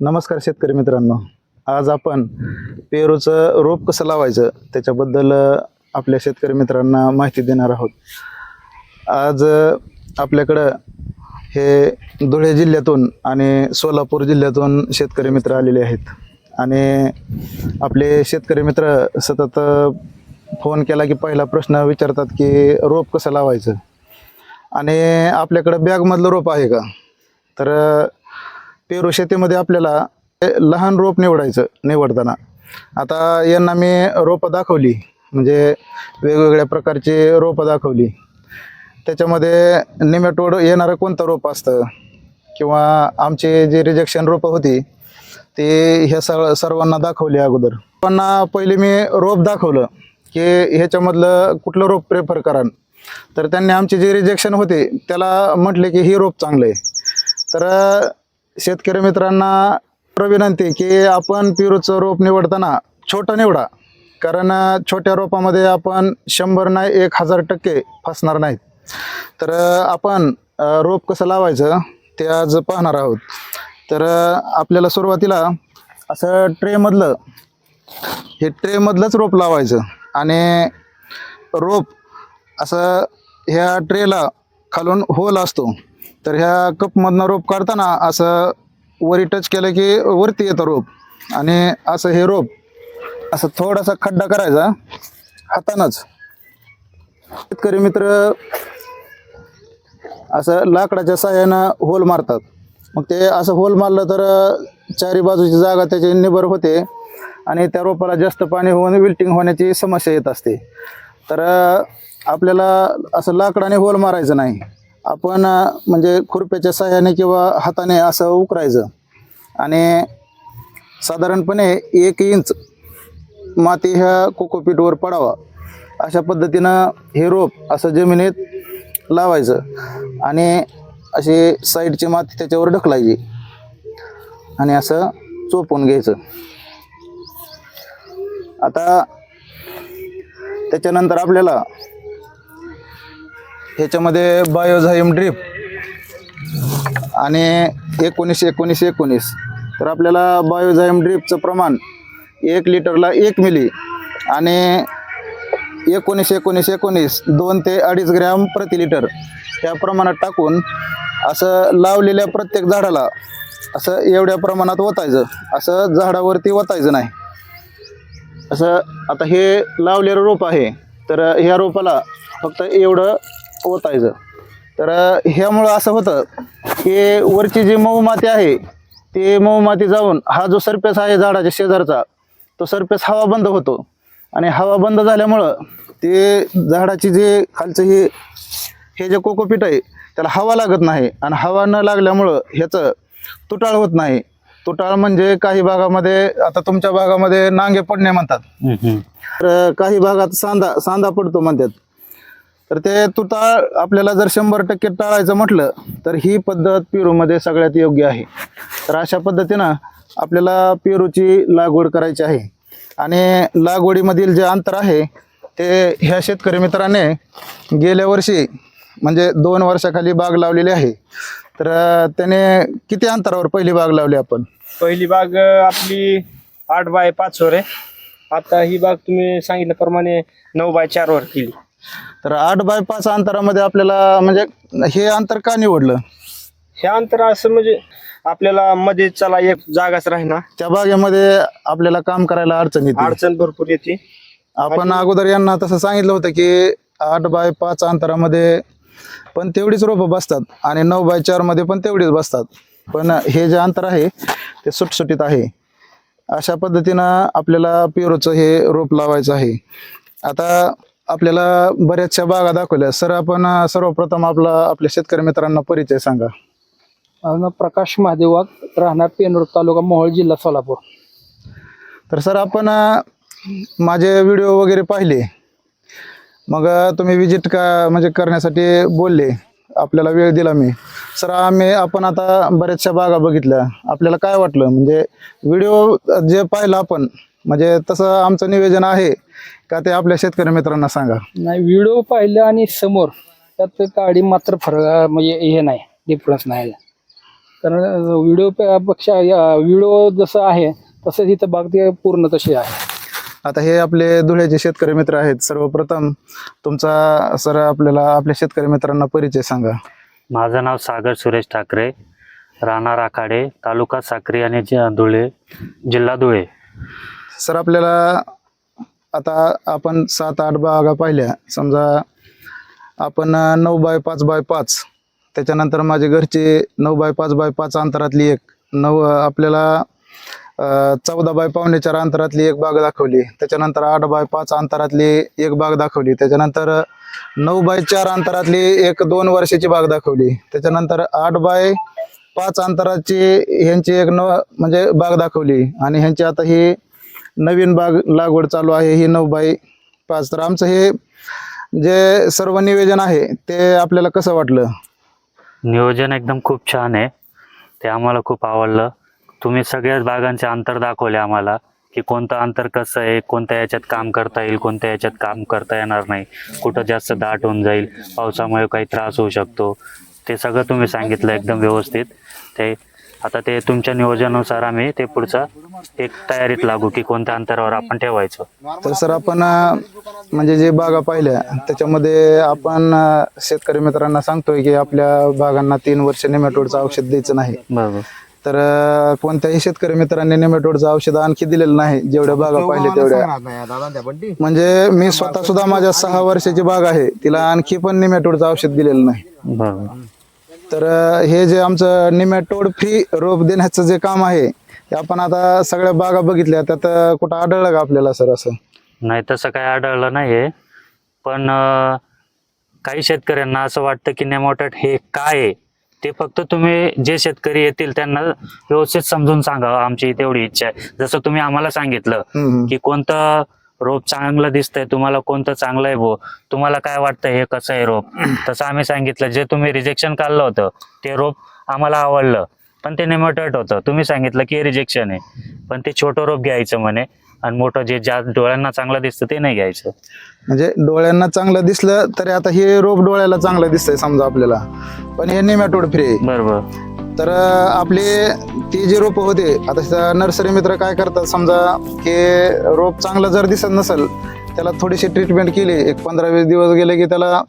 नमस्कार शेतकरी मित्रांनो. आज आपण पेरूचं रोप कसं लावायचं त्याच्याबद्दल आपल्या शेतकरी मित्रांना माहिती देणार आहोत. आज आपल्याकडं हे धुळे जिल्ह्यातून आणि सोलापूर जिल्ह्यातून शेतकरी मित्र आलेले आहेत. आणि आपले शेतकरी मित्र सतत फोन केला की पहिला प्रश्न विचारतात की रोप कसं लावायचं? आणि आपल्याकडं बॅगमधलं रोप आहे का? तर पेरू शेतीमध्ये आपल्याला लहान रोप निवडायचं निवडताना. आता यांना मी रोपं दाखवली म्हणजे वेगवेगळ्या प्रकारची रोपं दाखवली. त्याच्यामध्ये निमेटोड येणारं कोणतं रोप असतं? किंवा आमचे जे रिजेक्शन रोपं होती ते ह्या सर्व सर्वांना दाखवली अगोदर. पण पहिले मी रोप दाखवलं की ह्याच्यामधलं कुठलं रोप प्रेफर कराल? तर त्यांनी आमचे जे रिजेक्शन होते त्याला म्हटले की ही रोप चांगलं आहे. तर शेतकरी मित्रांना विनंती की आपण पेरूचं रोप निवडताना छोटं निवडा. कारण छोट्या रोपामध्ये आपण शंभर नाही एक हजार टक्के फसणार नाहीत. तर आपण रोप कसं लावायचं ते आज पाहणार आहोत. तर आपल्याला सुरुवातीला असं ट्रेमधलं हे ट्रेमधलंच रोप लावायचं. आणि रोप असं ह्या ट्रेला खालून होल असतो. तर ह्या कपमधनं रोप काढताना असं वरी टच केलं की वरती येतं रोप. आणि असं हे रोप असं थोडासा खड्डा करायचा हातानंच. शेतकरी मित्र असं लाकडाच्या साह्यानं होल मारतात. मग ते असं होल मारलं तर चारी बाजूची जागा त्याची निबर होते आणि त्या रोपाला जास्त पाणी होऊन विल्टिंग होण्याची समस्या येत असते. तर आपल्याला असं लाकडाने होल मारायचं नाही. आपण म्हणजे खुरप्याच्या साह्याने किंवा हाताने असं उकरायचं. आणि साधारणपणे एक इंच माती ह्या कोकोपीटवर पडावा. अशा पद्धतीनं हे रोप असं जमिनीत लावायचं. आणि अशी साईडची माती त्याच्यावर ढकलायची. आणि असं चोपून घ्यायचं. आता त्याच्यानंतर आपल्याला ह्याच्यामध्ये बायोझाईम ड्रीप आणि एकोणीस एकोणीस एकोणीस. तर आपल्याला बायोझाईम ड्रीपचं प्रमाण एक लिटरला एक मिली आणि एकोणीस एकोणीस एकोणीस दोन ते अडीच ग्रॅम प्रति लिटर या प्रमाणात टाकून असं लावलेल्या प्रत्येक झाडाला असं एवढ्या प्रमाणात ओतायचं. असं झाडावरती ओतायचं नाही. असं आता हे लावलेलं रोप आहे. तर ह्या रोपाला फक्त एवढं ओतायचं तर ह्यामुळं असं होतं की वरची जी मऊ माती आहे ते मऊ माती जाऊन हा जो सरफेस आहे झाडाच्या शेजारचा तो सरफेस हवा बंद होतो. आणि हवा बंद झाल्यामुळं ते झाडाची जे खालचं हे हे जे कोकोपीट आहे त्याला हवा लागत नाही. आणि हवा न लागल्यामुळं ह्याचं तुटाळ होत नाही. तुटाळ म्हणजे काही भागामध्ये आता तुमच्या भागामध्ये नांगे पडणे म्हणतात. तर काही भागात सांदा सांदा पडतो म्हणतात. तर ते तुताळ आपल्याला जर शंभर टक्के टाळायचं म्हटलं तर ही पद्धत पेरूमध्ये सगळ्यात योग्य आहे. तर अशा पद्धतीनं आपल्याला पेरूची लागवड करायची आहे. आणि लागवडीमधील जे अंतर आहे ते ह्या शेतकरी मित्राने गेल्या वर्षी म्हणजे दोन वर्षाखाली बाग लावलेली आहे. तर त्याने किती अंतरावर पहिली बाग लावली आपण? पहिली बाग आपली आठ बाय पाचवर आहे. आता ही बाग तुम्ही सांगितल्याप्रमाणे नऊ बाय चारवर केली. तर आठ बाय पाच अंतरामध्ये आपल्याला म्हणजे हे अंतर का निवडलं? हे अंतर असं म्हणजे आपल्याला मध्ये चला एक जागाच राहीना. त्या बागेमध्ये आपल्याला काम करायला अडचण येते. अडचण भरपूर येते. आपण अगोदर यांना तसं सांगितलं होतं की आठ बाय पाच अंतरामध्ये पण तेवढीच रोपं बसतात आणि नऊ बाय चारमध्ये पण तेवढीच बसतात. पण हे जे अंतर आहे ते सुटसुटीत आहे. अशा पद्धतीनं आपल्याला पेरूचं हे रोप लावायचं आहे. आता आपल्याला बऱ्याचशा बागा दाखवल्या. सर आपण सर्वप्रथम आपला आपल्या शेतकरी मित्रांना परिचय सांगा. माझं नाव प्रकाश महादेव वाघ राहणार पेनूर तालुका मोहोळ जिल्हा सोलापूर. तर सर आपण माझे व्हिडिओ वगैरे पाहिले. मग तुम्ही विजिट का म्हणजे करण्यासाठी बोलले. आपल्याला वेळ दिला मी. सर आम्ही आपण आता बऱ्याचशा बागा बघितल्या. आपल्याला काय वाटलं? म्हणजे व्हिडिओ जे पाहिलं आपण म्हणजे तसं आमचं नियोजन आहे. का ते आपल्या शेतकरी मित्रांना सांगा? नाही व्हिडिओ पाहिलं आणि समोर त्यात काडी मात्र फरक म्हणजे हे नाही डिफरन्स नाही. कारण व्हिडिओ पेक्षा व्हिडिओ जसं आहे तसंच इथं बाग ते पूर्ण तशी आहे. आता हे आपले धुळ्याचे शेतकरी मित्र आहेत. सर्वप्रथम तुमचा सर आपल्याला आपल्या शेतकरी मित्रांना परिचय सांगा. माझं नाव सागर सुरेश ठाकरे राहणार आखाडे तालुका साक्री आणि धुळे जिल्हा धुळे. सर आपल्याला आता आपण सात आठ बागा पाहिल्या. समजा आपण नऊ बाय पाच बाय पाच. त्याच्यानंतर माझे घरचे नऊ बाय पाच बाय पाच अंतरातली एक. नऊ आपल्याला चौदा बाय पावणे चार अंतरातली एक बाग दाखवली. त्याच्यानंतर आठ बाय पाच अंतरातली एक बाग दाखवली. त्याच्यानंतर नऊ बाय चार अंतरातली एक दोन वर्षाची बाग दाखवली. त्याच्यानंतर आठ बाय पाच अंतराची ह्यांची एक नव म्हणजे बाग दाखवली. आणि ह्यांची आता ही नवीन बाग लागवड चालू आहे ही नऊ बाय पाच. तर आमचं हे जे सर्व नियोजन आहे ते आपल्याला कसं वाटलं? नियोजन एकदम खूप छान आहे. ते आम्हाला खूप आवडलं. तुम्ही सगळ्याच बागांचे अंतर दाखवले आम्हाला की कोणतं अंतर कसं आहे कोणत्या याच्यात काम करता येईल कोणत्या याच्यात काम करता येणार नाही. कुठं जास्त दाट होऊन जाईल पावसामुळे काही त्रास होऊ शकतो. ते सगळं तुम्ही सांगितलं एकदम व्यवस्थित. ते आता ते तुमच्या नियोजनानुसार आम्ही ते पुढचा एक तयारीत लागू की कोणत्या अंतरावर आपण ठेवायचं. तर सर आपण अं, म्हणजे जे बागा पाहिल्या त्याच्यामध्ये आपण अं, शेतकरी मित्रांना सांगतोय की आपल्या बागांना तीन वर्ष नेमॅटोडचं औषध द्यायचं नाही. बरोबर. तर अं, कोणत्याही शेतकरी मित्रांनी नेमॅटोडचं औषध आणखी दिलेलं नाही. जेवढ्या बागा पाहिल्या तेवढ्या. म्हणजे मी स्वतः सुद्धा माझ्या सहा वर्षाची बाग आहे. तिला आणखी पण निमॅटोडचं औषध दिलेलं नाही. बरोबर. तर हे जे आमचं निमॅटोड फ्री रोप देण्याचं जे काम आहे ते आपण आता सगळ्या बागा बघितल्या त्यात कुठं आढळलं का आपल्याला सर असं? नाही तसं काही आढळलं नाहीये. पण काही शेतकऱ्यांना असं वाटतं की नेमोटॅट हे काय आहे? ते फक्त तुम्ही जे शेतकरी येतील त्यांना व्यवस्थित समजून सांगावं आमची तेवढी इच्छा आहे. जसं तुम्ही आम्हाला सांगितलं. की कोणतं रोप चांगलं दिसतंय तुम्हाला कोणतं चांगलं आहे भो तुम्हाला काय वाटतं हे कसं आहे रोप? तसं आम्ही सांगितलं जे तुम्ही रिजेक्शन काढलं होतं ते रोप आम्हाला आवडलं. पण ते नेमोटॅट होतं. तुम्ही सांगितलं की रिजेक्शन आहे. पण ते छोटं रोप घ्यायचं म्हणे आणि मोठं जे ज्या डोळ्यांना चांगलं दिसतं ते नाही घ्यायचं. म्हणजे डोळ्यांना चांगलं दिसलं तरी आता हे रोप डोळ्याला चांगलं दिसतंय समजा आपल्याला. पण हे निमॅटोड फ्री बरोबर. तर आपले ती जी रोप होते आता नर्सरी मित्र काय करतात समजा की रोप चांगलं जर दिसत नसेल त्याला थोडीशी ट्रीटमेंट केली एक पंधरा वीस दिवस गेले की त्याला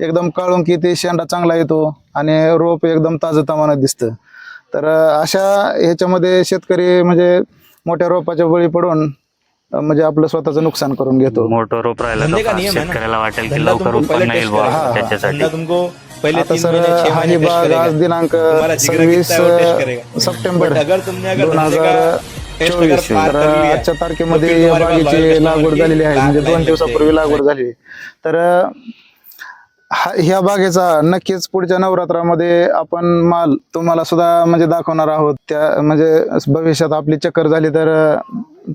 एकदम काढून की ते शेंडा चांगला येतो आणि रोप एकदम ताजं तमानं दिसतं. तर अशा ह्याच्यामध्ये शेतकरी म्हणजे मोठ्या रोपाच्या बळी पडून म्हणजे आपलं स्वतःचं नुकसान करून घेतो. मोठं रोप राहिलं? शेतकऱ्याला वाटेल की लवकर उत्पन्न येईल त्याच्यासाठी. पहले तीन सर महीने छह हा महीने ही टेस्ट बाग करेगा. आज दिनांक तुम्हारा जिगर सव्वीस कितना है वो टेस्ट करेगा सप्टेंबर बट अगर तुमने अगर दोन का हजार टेस्ट अगर चोवीस. पार तर कर लिया आजच्या तारखेमध्ये या बागेची लागवड झालेली आहे. म्हणजे दोन दिवसापूर्वी हैं। लागवड झाली. तर हा- ह्या बागेचा नक्कीच पुढच्या नवरात्रामध्ये आपण माल तुम्हाला सुद्धा म्हणजे दाखवणार आहोत. त्या म्हणजे भविष्यात आपली चक्कर झाली तर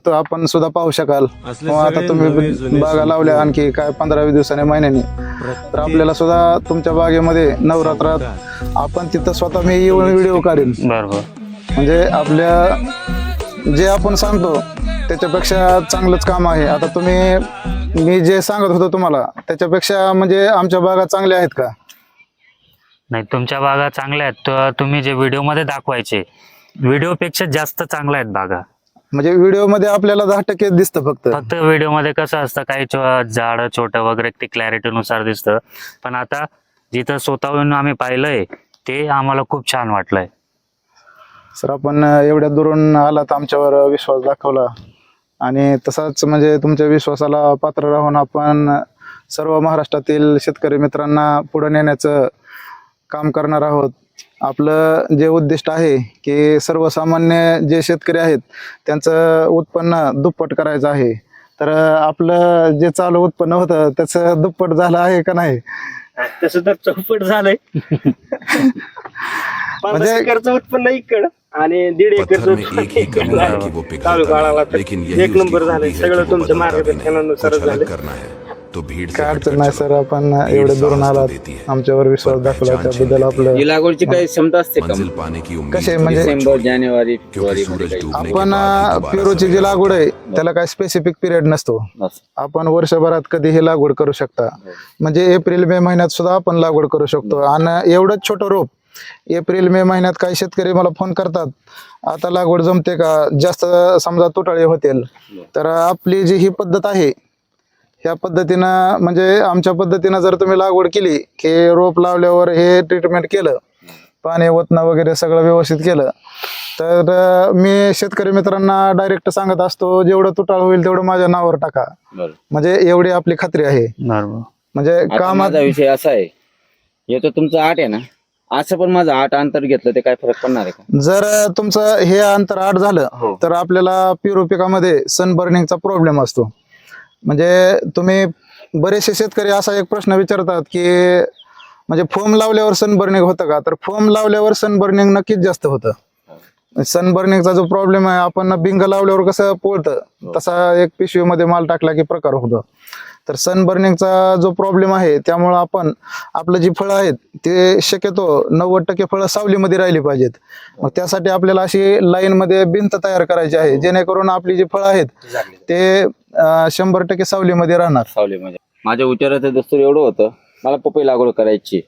तो आपण सुद्धा पाहू शकाल. किंवा आता तुम्ही बागा लावल्या आणखी काय पंधरा वीस दिवसांनी महिन्यानी. तर आपल्याला सुद्धा तुमच्या बागेमध्ये नवरात्रात आपण तिथं स्वतः मी येऊन व्हिडिओ काढेन. बरोबर. म्हणजे आपल्या जे आपण सांगतो त्याच्यापेक्षा चांगलंच काम आहे. आता तुम्ही मी जे सांगत होतो तुम्हाला त्याच्यापेक्षा म्हणजे आमच्या बागा चांगल्या आहेत का? नाही तुमच्या बागा चांगल्या आहेत. तर तुम्ही जे व्हिडिओमध्ये दाखवायचे व्हिडिओ पेक्षा जास्त चांगल्या आहेत बागा. म्हणजे व्हिडिओमध्ये आपल्याला दहा टक्के दिसतं फक्त. फक्त व्हिडिओमध्ये कसं असतं काही झाड छोटं वगैरे ते क्लॅरिटी नुसार दिसतं. पण आता जिथं स्वतःहून आम्ही पाहिलंय ते आम्हाला खूप छान वाटलंय. सर आपण एवढ्या दुरून आलात आमच्यावर विश्वास दाखवला. आणि तसाच म्हणजे तुमच्या विश्वासाला पात्र राहून आपण सर्व महाराष्ट्रातील शेतकरी मित्रांना पुढे नेण्याचं काम करणार आहोत. आपलं जे उद्दिष्ट आहे की सर्वसामान्य जे शेतकरी आहेत त्यांचं उत्पन्न दुप्पट करायचं आहे. तर आपलं जे चालू उत्पन्न होतं त्याचं दुप्पट झालं आहे का नाही? तसं तर चौपट झालंय. म्हणजे- एकरचं उत्पन्न इकड आणि दीड एकरचं उत्पन्न इकडं. चालू काळाला तर एक नंबर झालंय. सगळं तुमच्या मार्गदर्शनानुसारच कुछ अलग झालं तो भीड़ काय अडचण नाही। सर आपण एवढे दुरून आलात. देती है, आमच्यावर विश्वास दाखवला त्याबद्दल आपलं. ही लागवडची काही क्षमता असते का? मंजिल पाने की उम्मीद कसे म्हणजे- मत डिसेंबर छोड़ो, जानेवारी क्योंकि फेब्रुवारीमध्ये सूरज काही. डूबने के आपण बाद ही दोबारा पेरूची जी लागवड आहे त्याला काय स्पेसिफिक पिरियड नसतो. आपण वर्षभरात कधीही लागवड करू शकता. म्हणजे एप्रिल मे महिन्यात सुद्धा आपण लागवड करू शकतो. आणि एवढंच छोटं रोप. एप्रिल मे महिन्यात काही शेतकरी मला फोन करतात. आता लागवड जमते का? जास्त समजा तुटाळे होतील. तर आपली जी ही पद्धत आहे ह्या पद्धतीनं म्हणजे आमच्या पद्धतीनं जर तुम्ही लागवड केली की रोप लावल्यावर हे ट्रीटमेंट केलं पाणी ओतणं वगैरे सगळं व्यवस्थित केलं तर मी शेतकरी मित्रांना डायरेक्ट सांगत असतो जेवढं तुटाळ होईल तेवढं माझ्या नावावर टाका. म्हणजे एवढी आपली खात्री आहे. म्हणजे माझा विषय असा आहे. हे तर तुमचं आठ आहे ना? असं पण माझं आठ अंतर घेतलं ते काय फरक पडणार आहे का? जर तुमचं हे अंतर आठ झालं हो. तर आपल्याला पिरो पिकामध्ये सनबर्निंगचा प्रॉब्लेम असतो. म्हणजे तुम्ही बरेचसे शेतकरी असा एक प्रश्न विचारतात की म्हणजे फोम लावल्यावर सनबर्निंग होतं का? तर फोम लावल्यावर सनबर्निंग नक्कीच जास्त होतं. सनबर्निंगचा जो प्रॉब्लेम आहे आपण बिंग लावल्यावर कसं पोळतं? तसा एक पिशवीमध्ये माल टाकला की प्रकार होतो. तर सनबर्निंगचा जो प्रॉब्लेम आहे त्यामुळं आपण आपलं जी फळं आहेत ते शक्यतो नव्वद टक्के फळं सावलीमध्ये राहिली पाहिजेत. मग त्यासाठी आपल्याला अशी लाईनमध्ये भिंत तयार करायची आहे जेणेकरून आपली जी फळं आहेत ते शंभर टक्के सावलीमध्ये राहणार. सावली म्हणजे माझ्या उच्चाराचं दस्तूर एवढं होतं मला पपई लागवड करायची.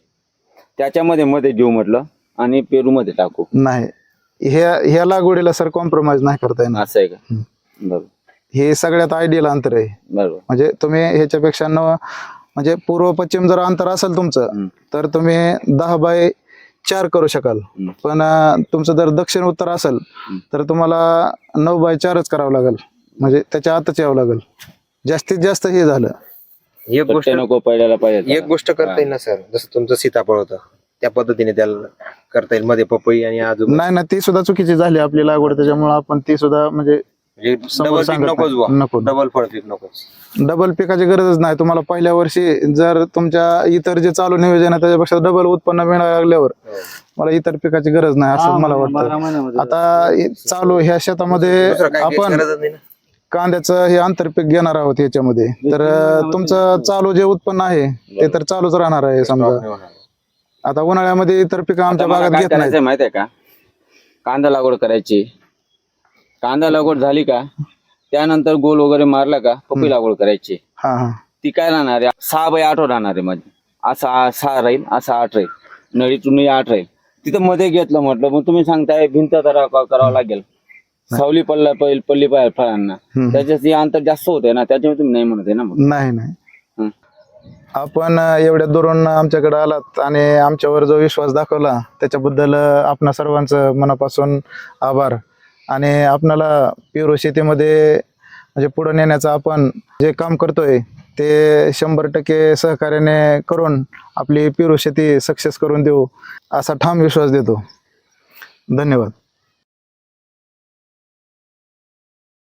त्याच्यामध्ये मध्ये घेऊ म्हटलं आणि पेरूमध्ये टाकू. नाही. ह्या ह्या लागवडीला सर कॉम्प्रोमाइज नाही करता येणार. असं आहे का? बरोबर हे सगळ्यात आयडियल अंतर आहे. बरोबर. म्हणजे तुम्ही ह्याच्यापेक्षा न म्हणजे पूर्व पश्चिम जर अंतर असेल तुमचं. तर तुम्ही दहा बाय चार करू शकाल. पण तुमचं जर दक्षिण उत्तर असेल तर तुम्हाला नऊ बाय चारच करावं लागेल. म्हणजे त्याच्या आतच यावं लागेल. जास्तीत जास्त हे झालं. एक गोष्ट नको पडायला पाहिजे एक गोष्ट करता येईल ना सर? जसं तुमचं सीताफळ होतं त्या पद्धतीने त्याला करता येईल. मध्ये पपई आणि आजूबाजू. नाही ना ती सुद्धा चुकीची झाली आपली लागवड. त्याच्यामुळे आपण ती सुद्धा म्हणजे समोर डबल पीक सांगत नकोच नाही. बुवा. नको. डबल फळ पीक नकोच. डबल पिकाची गरजच नाही. तुम्हाला पहिल्या वर्षी जर तुमच्या इतर जे चालू नियोजन आहे त्याच्यापेक्षा डबल उत्पन्न मिळायला लागल्यावर मला इतर पिकाची गरज नाही असं मला वाटतं. आता इ- चालू ह्या शेतामध्ये दुसरं काय घ्यायची आपण गरजच नाही ना. कांद्याचं हे आंतरपीक घेणार आहोत याच्यामध्ये. तर अं, तुमचं चालू जे उत्पन्न आहे ते तर चालूच राहणार आहे समजा. आता उन्हाळ्यामध्ये इतर पिकं आता आमच्या मला भागात काय घेत करायचंय माहिती आहे का? कांदा लागवड करायची. कांदा लागवड झाली का? त्यानंतर गोल वगैरे मारला का? पपई लागवड करायची. हा हा. ती काय राहणार आहे? सहा बाय आठ राहणार आहे माझी असा आ- सहा राहील असा आठ राहील. नळीतून आठ राहील. तिथं मध्ये घेतलं म्हटलं मग तुम्ही सांगताय भिंत तर करावं लागेल. सावली पडला पहिले पडली पाहिजे फळांना. हम्म. त्याच्यात हे अंतर जास्त होतंय ना त्याच्यामुळे तुम्ही नाही म्हणत आहे ना मग? नाही नाही. हं. आपण अं, एवढ्या दुरून आमच्याकडे आलात आणि आमच्यावर जो विश्वास दाखवला त्याच्याबद्दल अं, आपणा सर्वांचं मनापासून आभार. आणि आपणाला पिरो शेतीमध्ये म्हणजे पुढं नेण्याचं आपण जे काम करतोय ते शंभर टक्के सहकार्याने करून आपली पिरो शेती सक्सेस करून देऊ असा ठाम विश्वास देतो. धन्यवाद.